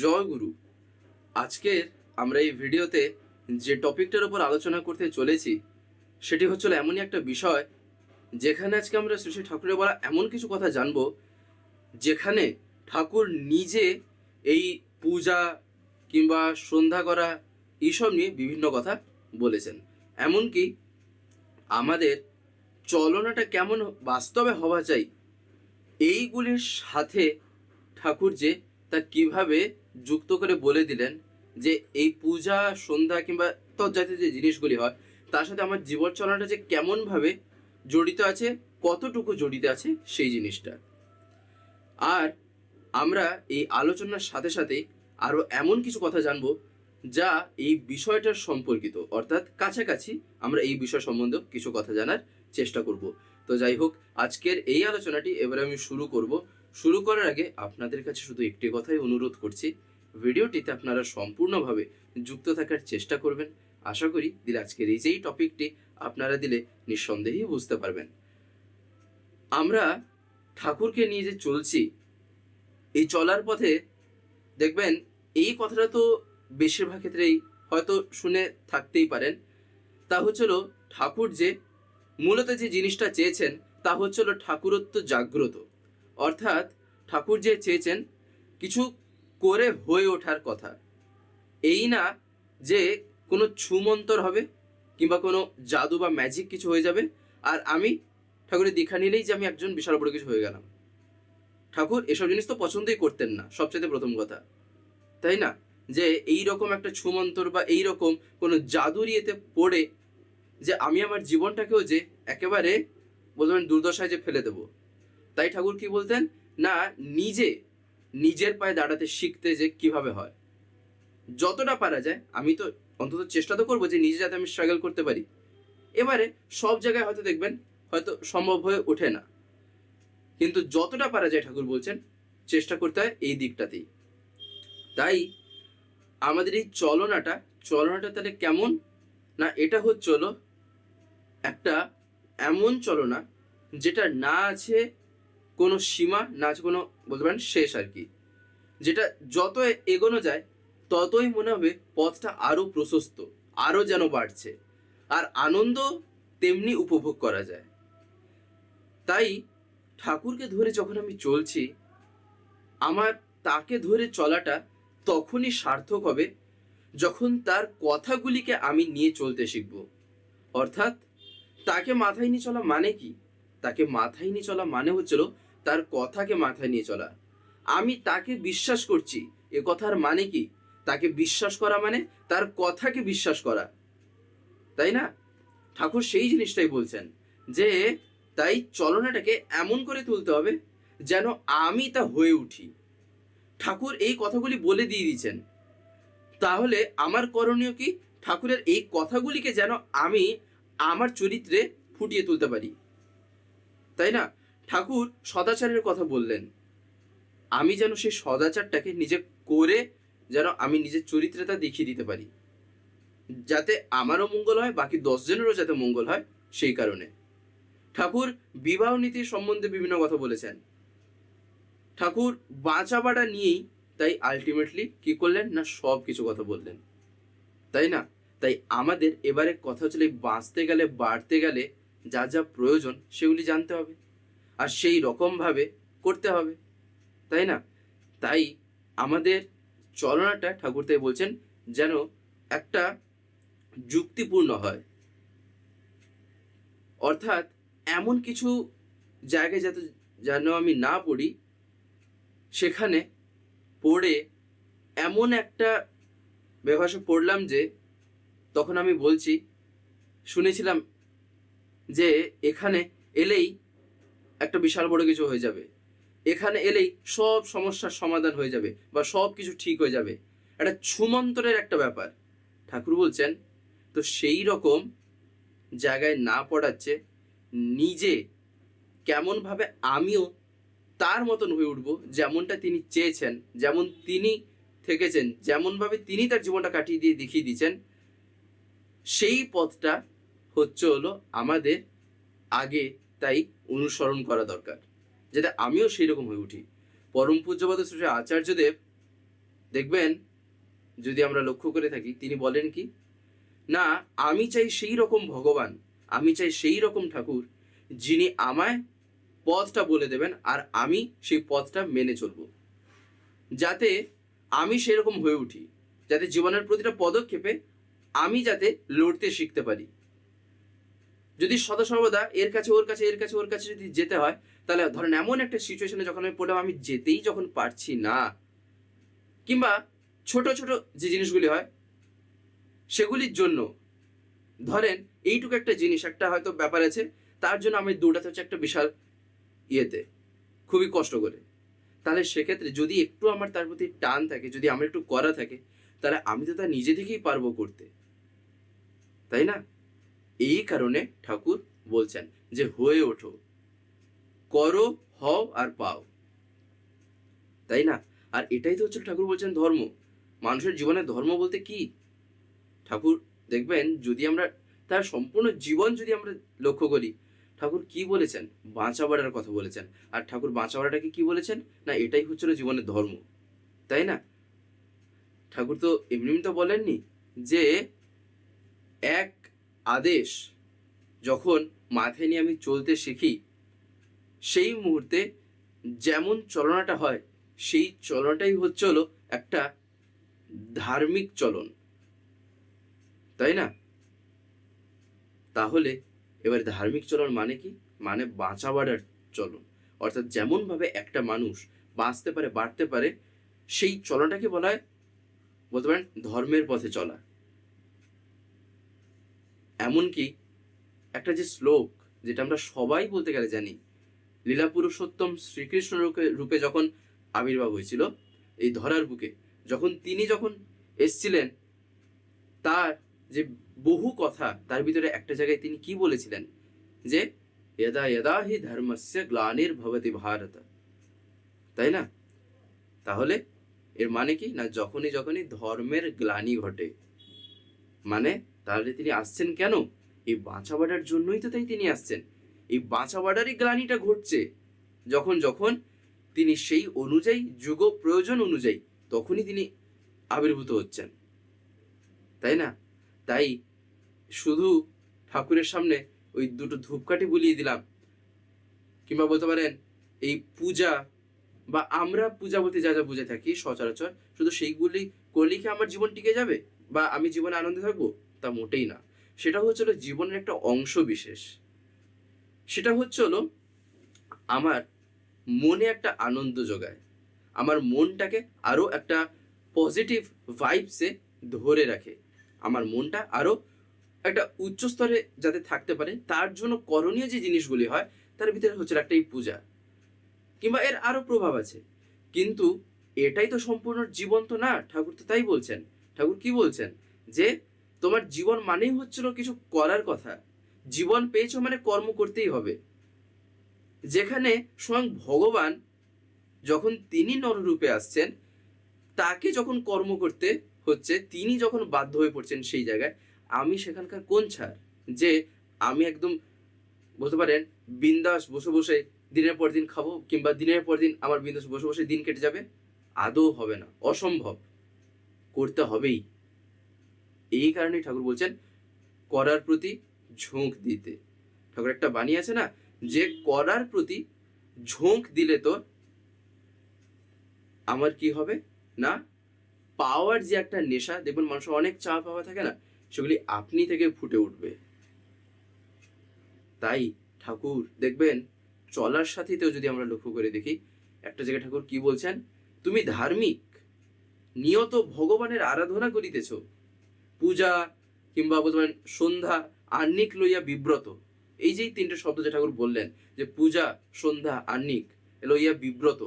জয় গুরু। আজকের আমরা এই ভিডিওতে যে টপিকটার উপর আলোচনা করতে চলেছি, সেটি হচ্ছিল এমনই একটা বিষয় যেখানে আজকে আমরা শ্রী শ্রী ঠাকুরের বলা এমন কিছু কথা জানব, যেখানে ঠাকুর নিজে এই পূজা কিংবা সন্ধ্যা করা এইসব নিয়ে বিভিন্ন কথা বলেছেন। এমনকি আমাদের চলনাটা কেমন বাস্তবে হওয়া চাই, এইগুলির সাথে ঠাকুর যে তা কীভাবে যুক্ত করে বলে দিলেন যে এই পূজা, সন্ধ্যা কিংবা তজ্জাতীয় যে জিনিসগুলি হয়, তার সাথে আমার জীবন চলাটা যে কেমনভাবে জড়িত আছে, কতটুকু জড়িত আছে সেই জিনিসটা? আর আমরা এই আলোচনার সাথে সাথে আরও এমন কিছু কথা জানব যা এই বিষয়টার সম্পর্কিত। অর্থাৎ কাছাকাছি আমরা এই বিষয় সম্বন্ধে কিছু কথা জানার চেষ্টা করব। তো যাই হোক, আজকের এই আলোচনাটি এবারে আমি শুরু করব। শুরু করার আগে আপনাদের কাছে শুধু একটি কথাই অনুরোধ করছি, ভিডিওটিতে আপনারা সম্পূর্ণভাবে যুক্ত থাকার চেষ্টা করবেন। আশা করি দিলে আজকের এই যেই টপিকটি আপনারা দিলে নিঃসন্দেহেই বুঝতে পারবেন। আমরা ঠাকুরকে নিয়ে যে চলছি, এই চলার পথে দেখবেন এই কথাটা তো বেশিরভাগ ক্ষেত্রেই হয়তো শুনে থাকতেই পারেন। তা হচ্ছিল ঠাকুর যে মূলত যে জিনিসটা চেয়েছেন, তা হচ্ছিল ঠাকুরত্ব জাগ্রত। অর্থাৎ ঠাকুর যে চেয়েছেন, কিছু করে হয়ে ওঠার কথা। এই না যে কোনো ছুমন্তর হবে কিংবা কোনো জাদু বা ম্যাজিক কিছু হয়ে যাবে। আর আমি ঠাকুরের দীক্ষা নিলেই যে আমি একজন বিশাল বড় কিছু হয়ে গেলাম। ঠাকুর এসব জিনিস তো পছন্দই করতেন না সবচেয়ে প্রথম কথা। তাই না? যে এই রকম একটা ছুমন্তর বা এই রকম কোনো জাদুর ইয়েতে পড়ে যে আমি আমার জীবনটাকেও যে একেবারে বলবেন দুর্দশায় যে ফেলে দেবো। তাই ঠাকুর কি বলতেন? না, নিজে, নিজের পায়ে দাঁড়াতে শিখতে যে কীভাবে হয়। যতটা পারা যায়, আমি তো অন্তত চেষ্টা তো করব যে নিজে যাতে আমি স্ট্রাগল করতে পারি। এবারে সব জায়গায় হয়তো দেখবেন, হয়তো সম্ভব হয়ে ওঠে না। কিন্তু যতটা পারা যায় ঠাকুর বলছেন, চেষ্টা করতে হয় এই দিকটাতেই। তাই আমাদের এই চলনাটা চলনাটা তাহলে কেমন? না, এটা হচ্ছিল একটা এমন চলনা, যেটা না আছে কোনো সীমা না আছে, কোনো বলতে পারেন শেষ আর কি। যেটা যত এগোনো যায়, ততই মনে হবে পথটা আরও প্রশস্ত আরও যেন বাড়ছে। আর আনন্দ তেমনি উপভোগ করা যায়। তাই ঠাকুরকে ধরে যখন আমি চলছি, আমার তাকে ধরে চলাটা তখনই সার্থক হবে যখন তার কথাগুলিকে আমি নিয়ে চলতে শিখব। অর্থাৎ তাকে মাথায় নিয়ে চলা মানে কি? তাকে মাথায় নিয়ে চলা মানে হচ্ছিল তার কথাকে মাথায় নিয়ে চলা। আমি তাকে বিশ্বাস করছি। এ কথার মানে কি? তাকে বিশ্বাস করা মানে তার কথাকে বিশ্বাস করা। তাই না? ঠাকুর সেই জিনিসটাই বলছেন যে, তাই চলনাটাকে এমন করে তুলতে হবে যেন আমি তা হয়ে উঠি। ঠাকুর এই কথাগুলি বলে দিয়ে দিয়েছেন। তাহলে আমার করণীয় কি? ঠাকুরের এই কথাগুলিকে যেন আমি আমার চরিত্রে ফুটিয়ে তুলতে পারি। তাই না? ঠাকুর সদাচারের কথা বললেন। আমি যেন সেই সদাচারটাকে নিজে করে যেন আমি নিজের চরিত্রে তা দেখিয়ে দিতে পারি। যাতে আমারও মঙ্গল হয়, বাকি দশজনেরও যাতে মঙ্গল হয়, সেই কারণে। ঠাকুর বিবাহ নীতি সম্বন্ধে বিভিন্ন কথা বলেছেন। ঠাকুর বাঁচাবাটা নিয়েই তাই আলটিমেটলি কি করলেন না সব কিছু কথা বললেন। তাই না? তাই আমাদের এবারে কথা হচ্ছে বাঁচতে গেলে, বাড়তে গেলে যা যা প্রয়োজন সেগুলি জানতে হবে। আর সেই রকমভাবে করতে হবে, তাই না? তাই আমাদের চলনাটা ঠাকুর তাই বলছেন যেন একটা যুক্তিপূর্ণ হয়। অর্থাৎ এমন কিছু জায়গায় যাতে যেন আমি না পড়ি, সেখানে পড়ে এমন একটা ব্যবহাসে পড়লাম যে তখন আমি বলছি, শুনেছিলাম যে এখানে এলেই একটা বিশাল বড় কিছু হয়ে যাবে। এখানে এলেই সব সমস্যার সমাধান হয়ে যাবে বা সব কিছু ঠিক হয়ে যাবে। একটা ছুমন্তরের একটা ব্যাপার। ঠাকুর বলছেন, তো সেই রকম জায়গায় না পড়াচ্ছে, নিজে কেমনভাবে আমিও তার মতন হয়ে উঠবো যেমনটা তিনি চেয়েছেন, যেমন তিনি থেকেছেন, যেমনভাবে তিনি তার জীবনটা কাটিয়ে দিয়ে দেখিয়ে দিয়েছেন, সেই পথটা হচ্ছে হলো আমাদের আগে তাই অনুসরণ করা দরকার যাতে আমিও সেই রকম হয়ে উঠি। পরম পূজ্যপাদ শ্রী আচার্যদেব দেখবেন, যদি আমরা লক্ষ্য করে থাকি, তিনি বলেন কি, না, আমি চাই সেই রকম ভগবান, আমি চাই সেই রকম ঠাকুর, যিনি আমায় পথটা বলে দেবেন আর আমি সেই পথটা মেনে চলব। যাতে আমি সেরকম হয়ে উঠি, যাতে জীবনের প্রতিটা পদক্ষেপে আমি যাতে লড়তে শিখতে পারি। যদি সদা সর্বদা এর কাছে, ওর কাছে, এর কাছে, ওর কাছে যদি যেতে হয়, তাহলে ধরেন এমন একটা সিচুয়েশনে যখন আমি পড়লাম, আমি যেতেই যখন পারছি না। কিংবা ছোট ছোট যে জিনিসগুলি হয়, সেগুলির জন্য, ধরেন এইটুকু একটা জিনিস, একটা হয়তো ব্যাপার আছে, তার জন্য আমি দৌড়াতে হচ্ছে একটা বিশাল ইয়েতে, খুবই কষ্ট করে। তাহলে সেক্ষেত্রে যদি একটু আমার তার প্রতি টান থাকে, যদি আমার একটু করা থাকে, তাহলে আমি তো তা নিজে থেকেই পারব করতে। তাই না? এই কারণে ঠাকুর বলছেন যে, হয়ে ওঠো। করো, হও আর পাও। তাই না? আর এটাই তো হচ্ছে ঠাকুর বলছেন ধর্ম। মানুষের জীবনে ধর্ম বলতে কি? ঠাকুর, দেখবেন যদি আমরা তার সম্পূর্ণ জীবন যদি আমরা লক্ষ্য করি, ঠাকুর কি বলেছেন? বাঁচা বাড়ার কথা বলেছেন। আর ঠাকুর বাঁচাবাড়াটাকে কি বলেছেন? না, এটাই হচ্ছিল জীবনের ধর্ম। তাই না? ঠাকুর তো এমনি তো বলেননি যে আদেশ যখন মাথায় নিয়ে আমি চলতে শিখি, সেই মুহূর্তে যেমন চলনাটা হয়, সেই চলনাটাই হচ্ছে হলো একটা ধার্মিক চলন। তাই না? তাহলে এবার ধার্মিক চলন মানে কি? মানে বাঁচা বাড়ার চলন। অর্থাৎ যেমনভাবে একটা মানুষ বাঁচতে পারে, বাড়তে পারে, সেই চলনটাকে বলা হয় বলতে পারেন ধর্মের পথে চলা। এমনকি একটা যে শ্লোক যেটা আমরা সবাই বলতে গেলে জানি লীলা পুরুষোত্তম শ্রীকৃষ্ণ রূপে রূপে যখন আবির্ভাব হয়েছিল এই ধরার বুকে যখন তিনি যখন এসছিলেন তার যে বহু কথা তার ভিতরে একটা জায়গায় তিনি কি বলেছিলেন যে यदा यदा হি ধর্মস্য গ্লানির ভবতি ভারত তাই না তাহলে এর মানে কি না যখনই যখনই ধর্মের গ্লানি ঘটে মানে তাহলে তিনি আসছেন কেন? এই বাঁচাবাড়ার জন্যই তো তাই তিনি আসছেন। এই বাঁচাবাড়ারই গ্লানিটা ঘটছে। যখন যখন তিনি সেই অনুযায়ী, যুগ প্রয়োজন অনুযায়ী, তখনই তিনি আবির্ভূত হচ্ছেন। তাই না? তাই শুধু ঠাকুরের সামনে ওই দুটো ধূপকাঠি বুলিয়ে দিলাম। কিংবা বলতে পারেন, এই পূজা বা আমরা পূজা বলতে যা যা বুঝে থাকি সচরাচর, শুধু সেইগুলি করলেই কি আমার জীবন টিকে যাবে? বা আমি জীবনে আনন্দে থাকব? তা মোটেই না। সেটা হচ্ছে হলো জীবনের একটা অংশ বিশেষ। সেটা হচ্ছে হলো আমার মনে একটা আনন্দ যোগায় আমার মনটাকে আরও একটা পজিটিভ ভাইবসে ধরে রাখে। আমার মনটা আরও একটা উচ্চ স্তরে যাতে থাকতে পারে, তার জন্য করণীয় যে জিনিসগুলি হয়, তার ভিতরে হচ্ছে একটা এই পূজা। কিংবা এর আরও প্রভাব আছে। কিন্তু এটাই তো সম্পূর্ণ জীবন তো না, ঠাকুর তো তাই বলছেন। ঠাকুর কি বলছেন? যে তোমার জীবন মানেই হচ্ছিল কিছু করার কথা। জীবন পেয়েছ মানে কর্ম করতেই হবে। যেখানে স্বয়ং ভগবান যখন তিনি নররূপে আসছেন, তাকে যখন কর্ম করতে হচ্ছে, তিনি যখন বাধ্য হয়ে পড়ছেন সেই জায়গায়, আমি সেখানকার কোন ছাড়? যে আমি একদম বলতে পারেন, বিন্দাস বসে বসে দিনের পর দিন খাব, কিংবা দিনের পর দিন আমার বিন্দাস বসে বসে দিন কেটে যাবে? আদৌ হবে না। অসম্ভব। করতে হবেই। এই কারণেই ঠাকুর বলছেন, করার প্রতি ঝোঁক দিতে। ঠাকুর একটা বাণী আছে না, যে করার প্রতি ঝোঁক দিলে তো আমার কি হবে? না, পাওয়ার যে একটা নেশা দেখবেন মানুষের অনেক চা পাওয়া থাকে না, সেগুলি আপনি থেকে ফুটে উঠবে। তাই ঠাকুর, দেখবেন, চলার সাথীতেও যদি আমরা লক্ষ্য করে দেখি, একটা জায়গায় ঠাকুর কি বলছেন, তুমি ধার্মিক, নিয়ত ভগবানের আরাধনা করিতেছ পূজা কিংবা বলতে পারেন সন্ধ্যা আর্নিক লইয়া বিব্রত। এই যেই তিনটে শব্দ যে ঠাকুর বললেন, যে পূজা, সন্ধ্যা আর্নিক লইয়া বিব্রত।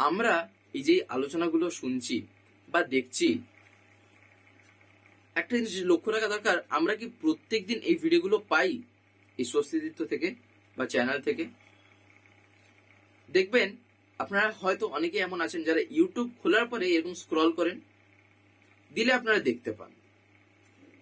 আমরা এই যে আলোচনাগুলো শুনছি বা দেখছি, একটা জিনিস লক্ষ্য রাখা দরকার, আমরা কি প্রত্যেক দিন এই ভিডিওগুলো পাই এই স্বস্তিদিত্য থেকে বা চ্যানেল থেকে? দেখবেন, আপনারা হয়তো অনেকে এমন আছেন যারা ইউটিউব খোলার পরে এরকম স্ক্রল করেন, দিলে আপনারা দেখতে পান।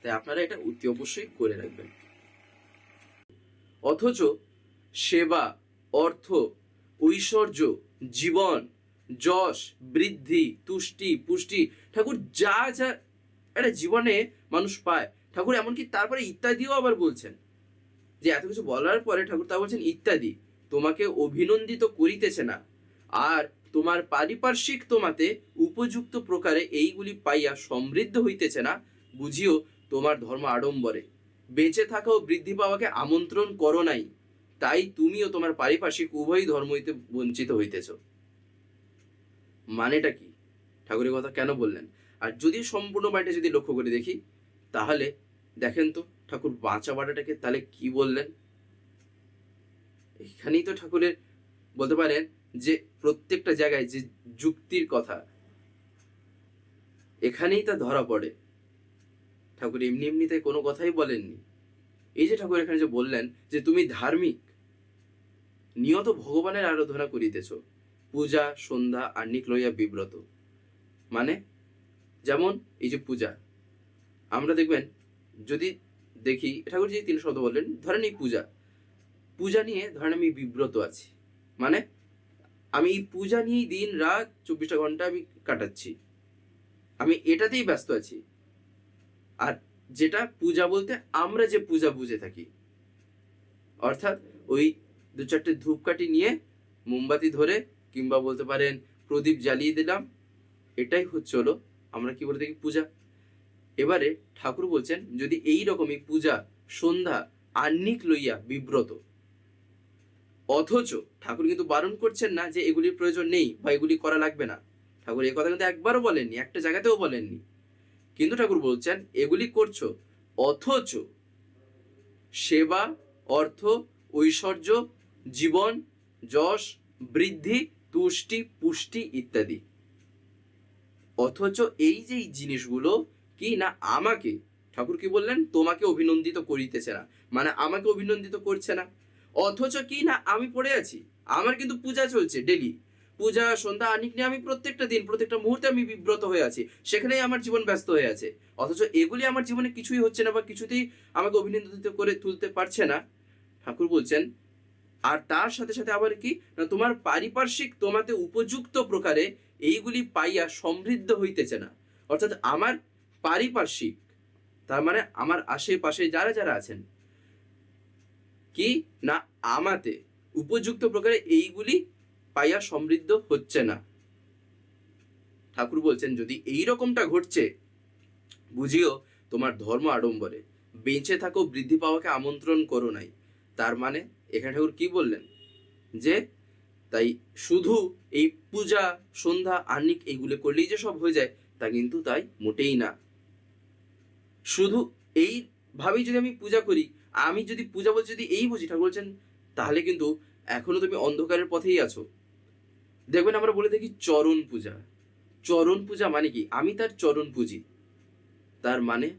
তাই আপনারা এটা অতি অবশ্যই করে রাখবেন। অথচ সেবা, অর্থ, ঐশ্বর্য, জীবন, যশ, বৃদ্ধি, তুষ্টি, পুষ্টি, ঠাকুর যা যা একটা জীবনে মানুষ পায়, ঠাকুর এমনকি তারপরে ইত্যাদিও আবার বলছেন। যে এত কিছু বলার পরে ঠাকুর তা বলছেন ইত্যাদি, তোমাকে অভিনন্দিত করিতেছে না। আর তোমার পারিপার্শ্বিক তোমাতে উপযুক্ত প্রকারে এইগুলি পাইয়া সমৃদ্ধ হইতেছে না, বুঝিও তোমার ধর্ম আড়ম্বরে। বেঁচে থাকা ও বৃদ্ধি পাওয়াকে আমন্ত্রণ করো নাই, তাই তুমিও তোমার পারিপার্শ্বিক উভয় ধর্ম হইতে বঞ্চিত হইতেছ। মানেটা কি? ঠাকুরের কথা কেন বললেন? আর যদি সম্পূর্ণ বাড়িটা যদি লক্ষ্য করে দেখি, তাহলে দেখেন তো, ঠাকুর বাঁচা বাড়াটাকে তাহলে কি বললেন? এখানেই তো ঠাকুরের বলতে পারেন যে প্রত্যেকটা জায়গায় যে যুক্তির কথা, এখানেই তা ধরা পড়ে। ঠাকুর এমনি এমনিতে কোনো কথাই বলেননি। এই যে ঠাকুর এখানে যে বললেন যে তুমি ধার্মিক, নিয়ত ভগবানের আরাধনা করিতেছ, পূজা, সন্ধ্যা আর্নিক লইয়া বিব্রত। মানে যেমন এই যে পূজা, আমরা দেখবেন যদি দেখি ঠাকুর যে তিন শব্দ বললেন, ধরেন এই পূজা পূজা নিয়ে ধরেন আমি বিব্রত আছি। মানে আমি এই পূজা নিয়েই দিন রাত চব্বিশটা ঘণ্টা আমি কাটাচ্ছি। আমি এটাতেই ব্যস্ত আছি। আর যেটা পূজা বলতে আমরা যে পূজা বুঝে থাকি। অর্থাৎ ওই দু চারটে ধূপকাঠি নিয়ে মোমবাতি ধরে কিংবা বলতে পারেন প্রদীপ জ্বালিয়ে দিলাম, এটাই হচ্ছে হলো আমরা কি বলে থাকি পূজা। এবারে ঠাকুর বলছেন, যদি এই রকমই পূজা সন্ধ্যা আহ্নিক লইয়া বিব্রত, অথচ ঠাকুর কিন্তু বারণ করছেন না যে এগুলির প্রয়োজন নেই বা এগুলি করা লাগবে না। ঠাকুর এই কথা কিন্তু একবারও বলেননি, একটা জায়গাতেও বলেননি। কিন্তু ঠাকুর বলছেন, এগুলি করছ, অথচ সেবা, অর্থ, ঐশ্বর্য, জীবন, যশ, বৃদ্ধি, তুষ্টি, পুষ্টি ইত্যাদি। অথচ এই যে জিনিসগুলো, কি না আমাকে, ঠাকুর কি বললেন, তোমাকে অভিনন্দিত করিতেছে না। মানে আমাকে অভিনন্দিত করছে না। অথচ কি না আমি পড়ে আছি? আমার কিন্তু পূজা চলছে ডেলি। পূজা, সন্ধ্যা, আনিক নিয়ে আমি প্রত্যেকটা দিন, প্রত্যেকটা মুহূর্তে আমি বিব্রত হয়ে আছি। সেখানেই আমার জীবন ব্যস্ত হয়ে আছে। অথচ এগুলি আমার জীবনে কিছুই হচ্ছে না বা কিছুতেই আমাকে অভিনন্দিত করে তুলতে পারছে না। ঠাকুর বলছেন, আর তার সাথে সাথে আবার কি? না, তোমার পারিপার্শ্বিক তোমাতে উপযুক্ত প্রকারে এইগুলি পাইয়া সমৃদ্ধ হইতেছে না। অর্থাৎ আমার পারিপার্শ্বিক, তার মানে আমার আশেপাশে যারা যারা আছেন, কি? না, আমাতে উপযুক্ত প্রকারে এইগুলি পাইয়া সমৃদ্ধ হচ্ছে না। ঠাকুর বলছেন, যদি এই রকমটা ঘটছে, বুঝিও তোমার ধর্ম আড়ম্বরে। বেঁচে থাকো, বৃদ্ধি পাওয়াকে আমন্ত্রণ করো নাই। তার মানে এখানে ঠাকুর কি বললেন? যে, তাই শুধু এই পূজা, সন্ধ্যা আর্নিক এইগুলো করলেই যে সব হয়ে যায়, তা কিন্তু তাই মোটেই না। শুধু এইভাবেই যদি আমি পূজা করি, আমি যদি পূজা বলতে যদি এই বুঝি, ঠাকুর বলছেন, তাহলে কিন্তু এখনও তুমি অন্ধকারের পথেই আছো। দেখবেন আমরা বলে থাকি চরণ পূজা। চরণ পূজা মানে কি? আমি তার চরণ পুজি। তার মানে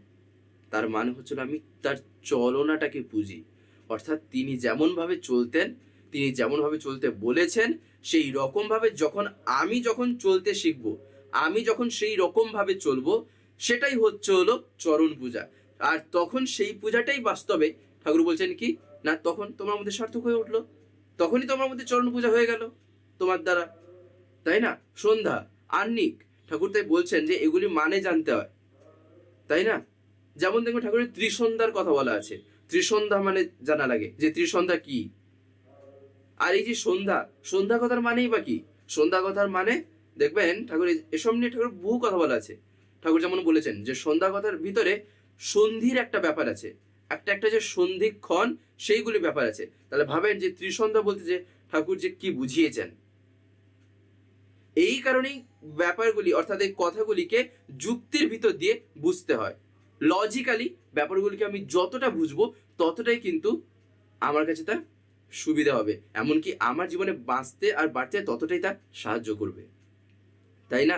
তার মানে হচ্ছিল আমি তার চলনাটাকে পুঁজি। অর্থাৎ তিনি যেমনভাবে চলতেন, তিনি যেমনভাবে চলতে বলেছেন, সেই রকমভাবে যখন আমি যখন চলতে শিখব, আমি যখন সেই রকমভাবে চলবো, সেটাই হচ্ছে হলো চরণ পূজা। আর তখন সেই পূজাটাই বাস্তবে, ঠাকুর বলছেন কি? না, তখন তোমার মধ্যে সার্থক হয়ে উঠল। তখনই তোমার মধ্যে চরণ পূজা হয়ে গেল তোমার দ্বারা। তাই না? সন্ধ্যা। আর্নিক ঠাকুর তাই বলছেন যে এগুলি মানে জানতে হয়। তাই না? যেমন দেখবেন ঠাকুরের ত্রিসন্ধ্যার কথা বলা আছে। ত্রিসন্ধ্যা মানে জানা লাগে। যে ত্রিসন্ধ্যা কি? আর এই যে সন্ধ্যা সন্ধ্যা কথার মানেই বা কি? সন্ধ্যা কথার মানে দেখবেন ঠাকুর এসব নিয়ে ঠাকুর বহু কথা বলা আছে। ঠাকুর যেমন বলেছেন যে সন্ধ্যা কথার ভিতরে সন্ধির একটা ব্যাপার আছে। একটা একটা যে সন্ধিক্ষণ, সেইগুলি ব্যাপার আছে। তাহলে ভাবেন যে ত্রিসন্ধ্যা বলতে যে ঠাকুর যে কি বুঝিয়েছেন। এই কারণেই ব্যাপারগুলি, অর্থাৎ এই কথাগুলিকে যুক্তির ভিতর দিয়ে বুঝতে হয়। লজিক্যালি ব্যাপারগুলিকে আমি যতটা বুঝব, ততটাই কিন্তু আমার কাছে তা সুবিধা হবে। এমনকি আমার জীবনে বাঁচতে আর বাড়তে ততটাই তা সাহায্য করবে। তাই না?